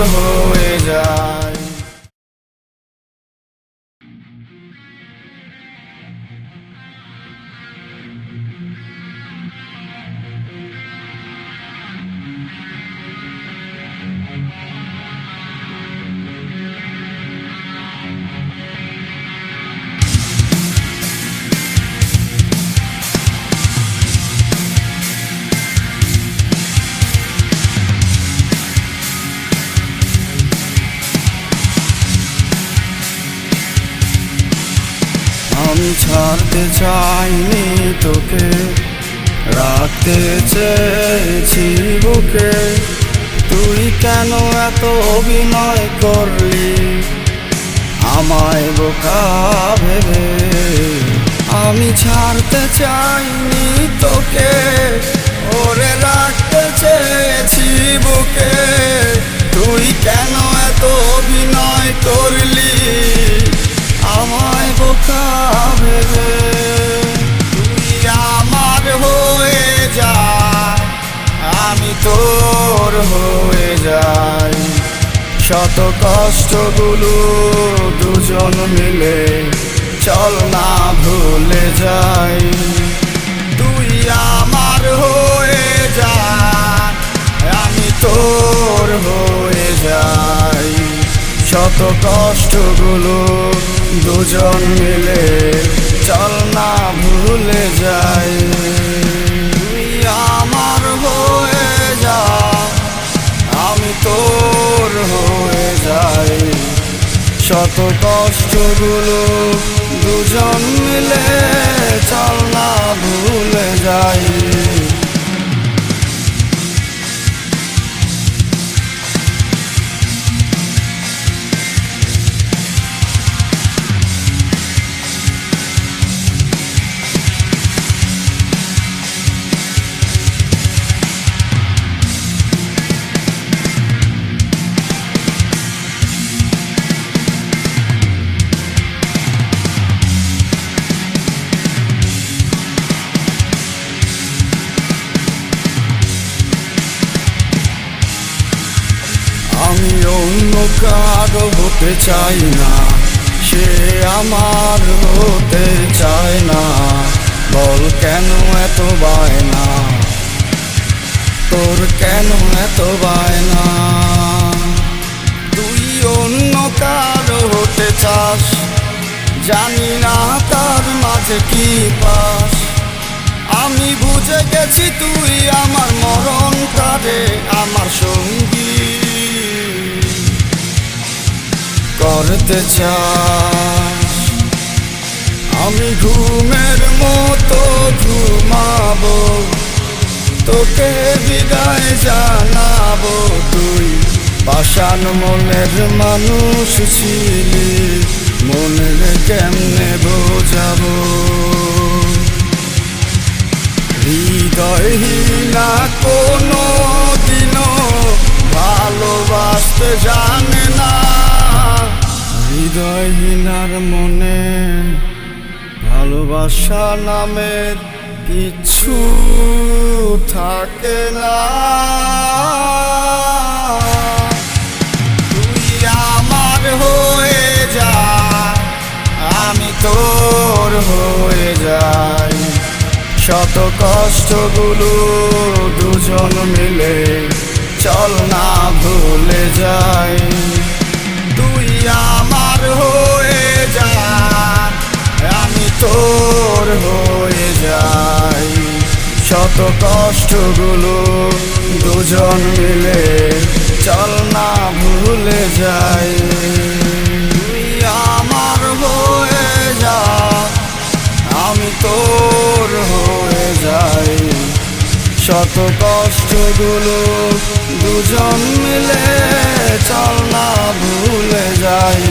হয়ে যায় আমি ছাড়তে চাইনি তোকে। রাখতে চেয়েছি বুকে। তুই কেন এত অভিনয় করলি? আমায় বোকা ভেবে। আমি ছাড়তে চাইনি তোকে। ওরে রাখতে হয়ে যাই শত কষ্টগুলো দুজন মিলে চল না ভুলে যাই। তুই আমার হয়ে যা, আমি তোর হয়ে যাই। শত কষ্টগুলো দুজন মিলে চল না ভুলে যাই। শত কষ্টগুলো দুজন মিলে চল না ভুলে যাই। কারও হতে চাই না, সে আমার হতে চায় না। বল কেন এত বায়না? তোর কেন এত বায়না? তুই অন্য কারও হতে চাস, জানি না তার মাঝে কি পাস। আমি বুঝে গেছি তুই আমার মরণ কারে, আমার সঙ্গী। করতে চাস? আমি ঘুমের মতো ঘুমাবো, তোকে বিদায় জানাব তুই। পাষাণ মনের মানুষ ছিলি, মনের কেমনে বোঝাবো? হৃদয়হীনা কোনো দিনও ভালোবাসতে জানে না হৃদয়হীনার মনে ভালোবাসা নামের কিছু থাকে না। তুই আমার হয়ে যা, আমি তোর হয়ে যাই। শত কষ্টগুলো দুজন মিলে চল না ভুলে যাই। শত কষ্টগুলো দুজন মিলে চল না ভুলে যাই। আমার হয়ে যা, আমি তোর হয়ে যাই। শত কষ্টগুলো দুজন মিলে চল না ভুলে যাই।